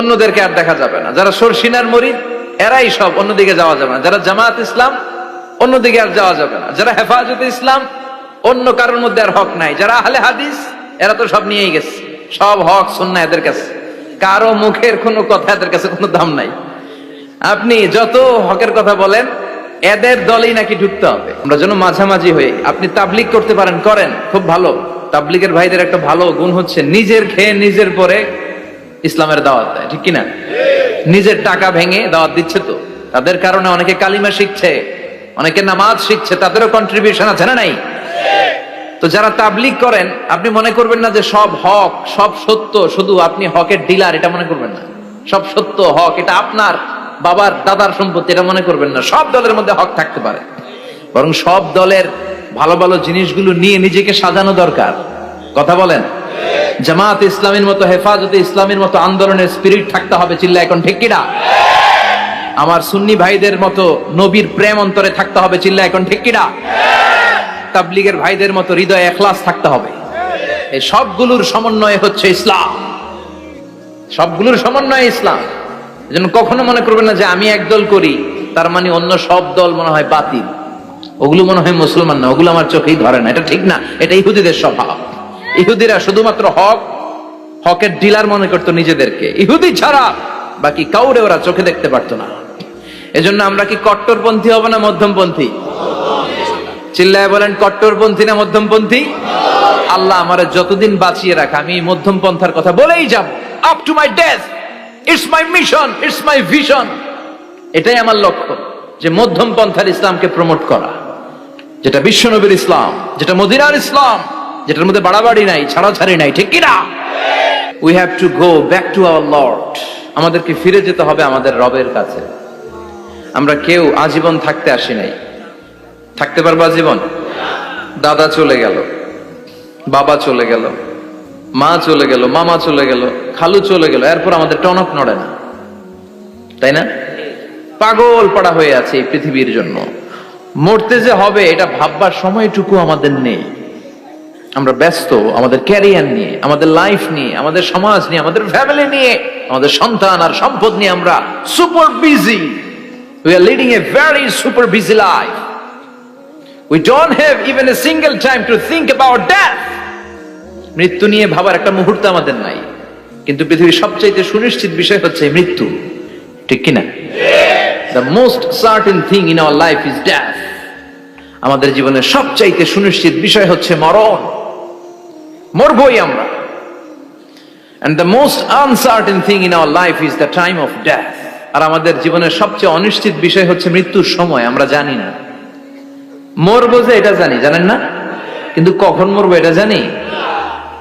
অন্যদেরকে আর দেখা যাবে না। যারা সরসিনার মরিদ, এরাই সব অন্যদিকে যাওয়া যাবে না। যারা জামাত ইসলাম, অন্যদিকে আর যাওয়া যাবে না। যারা হেফাজতে ইসলাম, অন্য কারোর মধ্যে আর হক নাই। যারা আহলে হাদিস, এরা তো সব নিয়েই গেছে। সব হক শুননা এদের কাছে। কারও মুখের কোনো কথা এদের কাছে কোনো দাম নাই। আপনি যত হকের কথা বলেন, এদের দলেই নাকি ঢুকতে হবে। আমরা যেন মাঝামাঝি হয়ে আপনি তাবলিক করতে পারেন, করেন। খুব ভালো। তাবলিকের ভাইদের একটা ভালো গুণ হচ্ছে, নিজের খেয়ে নিজের পরে ইসলামের দাওয়াত দেয়, ঠিক কিনা? নিজের টাকা ভেঙে দাওয়াত দিচ্ছে তো। তাদের কারণে অনেকে কালিমা শিখছে, অনেকে নামাজ শিখছে, তাদেরও কন্ট্রিবিউশন আছে না নাই? তো যারা তাবলিক করেন, আপনি মনে করবেন না যে সব হক, সব সত্য, শুধু আপনি হকের ডিলার এটা মনে করবেন না। সব সত্য, হক, এটা আপনার বাবার, দাদার সম্পত্তি, এটা মনে করবেন না। সব দলের মধ্যে হক থাকতে পারে। বরং সব দলের ভালো ভালো জিনিসগুলো নিয়ে নিজেকে সাজানো দরকার। কথা বলেন? জামাত ইসলামের মতো, হেফাজতে ইসলামের মতো আন্দোলনের স্পিরিট থাকতে হবে চিল্লা এখন ঠিক কিনা? আমার সুন্নি ভাইদের মতো নবীর প্রেম অন্তরে থাকতে হবে চিল্লা এখন ঠিক কিনা? তাবলিগের ভাইদের মতো হৃদয়ে এখলাস থাকতে হবে। এই সবগুলোর সমন্বয় হচ্ছে ইসলাম। সবগুলোর সমন্বয় ইসলাম। এজন্য কখনো মনে করবেন না যে আমি একদল করি, তার মানে অন্য সব দল মনে হয় বাতিল। ওগুলো মনে হয় মুসলমান না, ওগুলো আমার চোখেই ধরে না, এটা ঠিক না, এটা ইহুদিদের স্বভাব। ইহুদিরা শুধুমাত্র হক, হকের ডিলার মনে করতো নিজেদেরকে। ইহুদি ছাড়া বাকি কাউরে ওরা চোখে দেখতে পারতো না। এজন্য আমরা কি কট্টরপন্থী হব না মধ্যমপন্থী? চিল্লায় বলেন, কট্টরপন্থী না মধ্যমপন্থী? আল্লাহ আমার যতদিন বাঁচিয়ে রাখা, আমি মধ্যম পন্থার কথা বলেই যাব। Up to my death it's my mission it's my vision এটাই আমার লক্ষ্য, যে মধ্যম পন্থার ইসলামকে প্রমোট করা। যেটা বিশ্বনবীর ইসলাম, যেটা মদিনার ইসলাম যেটার মধ্যে বাড়াবাড়ি নাই, ছাড়াছাড়ি নাই, ঠিক কিনা? We have to go back to our lord আমাদেরকে ফিরে যেতে হবে আমাদের রবের কাছে। আমরা কেউ আজীবন থাকতে আসি নাই। থাকতে পারব আজীবন? দাদা চলে গেল, বাবা চলে গেল, মা চলে গেল, মামা চলে গেল, খালু চলে গেল, এরপর আমাদের টনক নড়ে না। তাই না? পাগল পাড়া হয়ে আছে এই পৃথিবীর জন্য। মরতে যে হবে, এটা ভাববার সময়টুকু আমাদের নেই। আমরা ব্যস্ত, আমাদের ক্যারিয়ার নিয়ে, আমাদের লাইফ নিয়ে, আমাদের সমাজ নিয়ে, আমাদের ফ্যামিলি নিয়ে, আমাদের সন্তান আর সম্পদ নিয়ে আমরা super busy we are leading a very super busy life we don't have even a single time to think about death মৃত্যু নিয়ে ভাবার একটা মুহূর্ত আমাদের নাই। কিন্তু পৃথিবীর সবচাইতে সুনিশ্চিত বিষয় হচ্ছে মৃত্যু। ঠিক কিনা? The most certain thing in our life is death আমাদের জীবনের সবচাইতে সুনিশ্চিত বিষয় হচ্ছে মরণ। মরবই আমরা and the most uncertain thing in our life is the time of death. আর আমাদের জীবনের সবচেয়ে অনিশ্চিত বিষয় হচ্ছে মৃত্যুর সময়, আমরা জানি না। মরবো যে এটা জানি, জানেন না? কিন্তু কখন মরবো এটা জানি?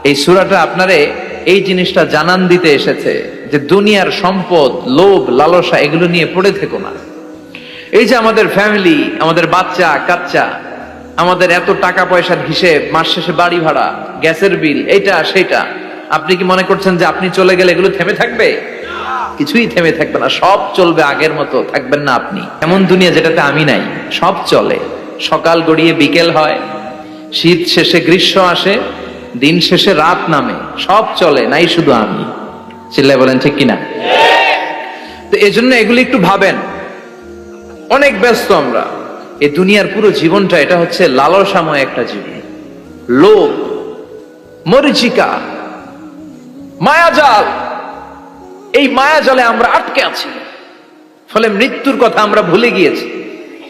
এই সুরাটা আপনারে এই জিনিসটা জানান দিতে এসেছে যে দুনিয়ার সম্পদ, লোভ, লালসা এগুলো নিয়ে পড়ে থেকো না। এই যে আমাদের ফ্যামিলি আমাদের বাচ্চা, কাচ্চা, আমাদের এত টাকা পয়সার হিসেব, মাস শেষে বাড়ি ভাড়া গ্যাসের বিল, এইটা সেটা আপনি কি মনে করছেন যে আপনি চলে গেলে এগুলো থেমে থাকবে? কিছুই থেমে থাকবে না, সব চলবে আগের মতো, থাকবেন না আপনি। এমন দুনিয়া যেটাতে আমি নাই, সব চলে। সকাল গড়িয়ে বিকেল হয়, শীত শেষে গ্রীষ্ম আসে, দিন শেষে রাত নামে, সব চলে, নাই শুধু আমি। চিল্লাই বলেন, ঠিক কিনা? তো এই জন্য এগুলি একটু ভাবেন। অনেক ব্যস্ত আমরা। এই দুনিয়ার পুরো জীবনটা, এটা হচ্ছে লালসাময় একটা জীবন। লোভ মরিচিকা, মায়াজাল। এই মায়াজালে আমরা আটকে আছি। ফলে মৃত্যুর কথা আমরা ভুলে গিয়েছি।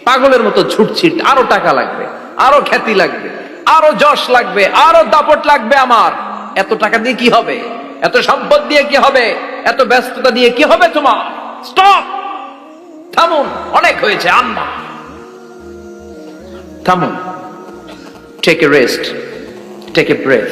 পাগলের মতো ছুটছি, আরও টাকা লাগবে, আরও খ্যাতি লাগবে, আরও যশ লাগবে, আরও দাপট লাগবে আমার। এত টাকা দিয়ে কি হবে? এত সম্পদ দিয়ে কি হবে? এত ব্যস্ততা দিয়ে কি হবে তোমার? স্টপ! থামুন, অনেক হয়েছে, আম্মা। থামুন। Take a rest take a breath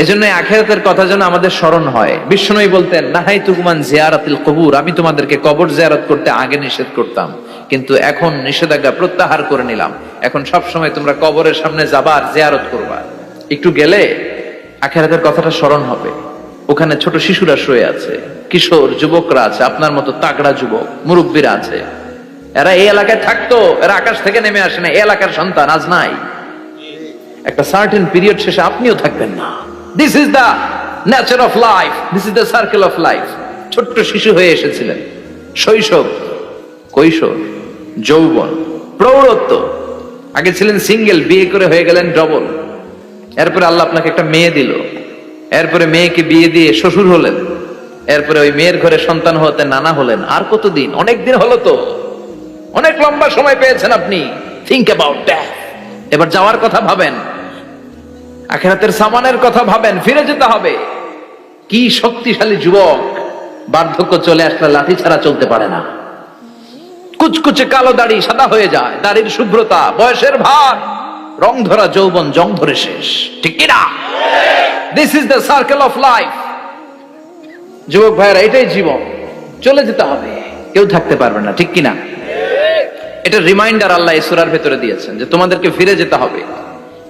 এজন্য আখেরাতের কথা যেন আমাদের স্মরণ হয়। বিষ্ণুই বলতেন, নাহাই তুকুমান জিয়ারাতিল কবুর, আমি তোমাদেরকে কবর জিয়ারত করতে আগে নিষেধ করতাম, কিন্তু এখন নিষেধাজ্ঞা প্রত্যাহার করে নিলাম। এখন সব সময় তোমরা কবরের সামনে যাবার জিয়ারত করবা। একটু গেলে আখেরাতের কথাটা স্মরণ হবে। ওখানে ছোট শিশুরা শুয়ে আছে, কিশোর, যুবকরা আছে, আপনার মতো তাগড়া যুবক, মুরব্বীরা আছে। এরা এই এলাকায় থাকতো, এরা আকাশ থেকে নেমে আসে না এই এলাকার সন্তান আজ নাই। একটা সার্টেন পিরিয়ড শেষে আপনিও থাকবেন না। This is the nature of life this is the circle of life ছোট্ট শিশু হয়ে এসেছিলেন। শৈশব, কৈশোর, যৌবন, প্রৌঢ়ত্ব। আগে ছিলেন সিঙ্গেল, বিয়ে করে হয়ে গেলেন ডবল। এরপরে আল্লাহ আপনাকে একটা মেয়ে দিল। এরপরে মেয়েকে বিয়ে দিয়ে শ্বশুর হলেন। এরপরে ওই মেয়ের ঘরে সন্তান হতে নানা হলেন। আর কতদিন? অনেক দিন হলো তো। অনেক লম্বা সময় পেয়েছেন আপনি। থিঙ্ক অ্যাবাউট এবার যাওয়ার কথা ভাবেন। আখেরাতের সামানের কথা ভাবেন, ফিরে যেতে হবে। কি শক্তিশালী যুবক, বার্ধক্য চলে আসলে লাঠি ছাড়া চলতে পারে না। কুচকুচে কালো দাড়ি সাদা হয়ে যায়, দাড়ির শুভ্রতা, বয়সের ভার, রং ধরা যৌবন, জং ধরে শেষ। ঠিক কিনা this is the circle of life যুবক ভাইয়েরা, এটাই জীবন। চলে যেতে হবে। কেউ থাকতে পারবে না, ঠিক কিনা এটা রিমাইন্ডার আল্লাহ এই সূরার ভেতরে দিয়েছেন যে তোমাদেরকে ফিরে যেতে হবে।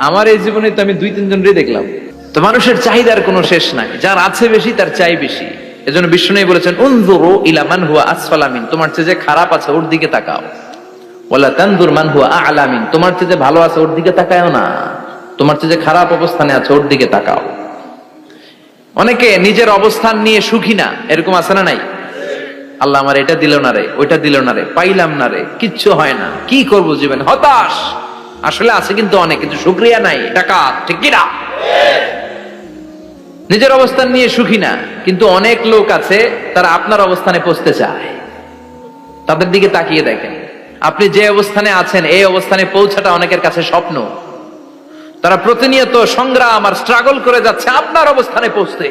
আমার এই জীবনে তো আমি দুই তিন জনরই দেখলাম। তো মানুষের চাহিদার কোনো শেষ নাই। যার আছে বেশি, তার চাই বেশি। এজন্য বিষ্ণু বলেছেন, উনজুরু ইলা মান হুয়া আসফালামিন তোমার চেয়ে যে খারাপ আছে, ওর দিকে তাকাও। ওয়ালা তানদুর মান হুয়া আলামিন তোমার চেয়ে যে ভালো আছে, ওর দিকে তাকায়ও না। তোমার চেয়ে যে খারাপ অবস্থানে আছে, ওর দিকে তাকাও। অনেকে নিজের অবস্থান নিয়ে সুখী না, এরকম আছে না নাই? আল্লাহ আমার এটা দিল না রে, ওইটা দিল না রে, পাইলাম না রে, কিচ্ছু হয় না। কি করব জীবনে? হতাশ! আসলে আছে কিন্তু অনেক, কিন্তু শুক্রিয়া নাই। ডাকাত ঠিক কি না? নিজের অবস্থান নিয়ে সুখী না, কিন্তু অনেক লোক আছে, তারা আপনার অবস্থানে পৌঁছতে চায়। তাদের দিকে তাকিয়ে দেখেন। আপনি যে অবস্থানে আছেন, এই অবস্থানে পৌঁছাটা অনেকের কাছে স্বপ্ন। তারা প্রতিনিয়ত সংগ্রাম আর স্ট্রাগল করে যাচ্ছে আপনার অবস্থানে পৌঁছতে।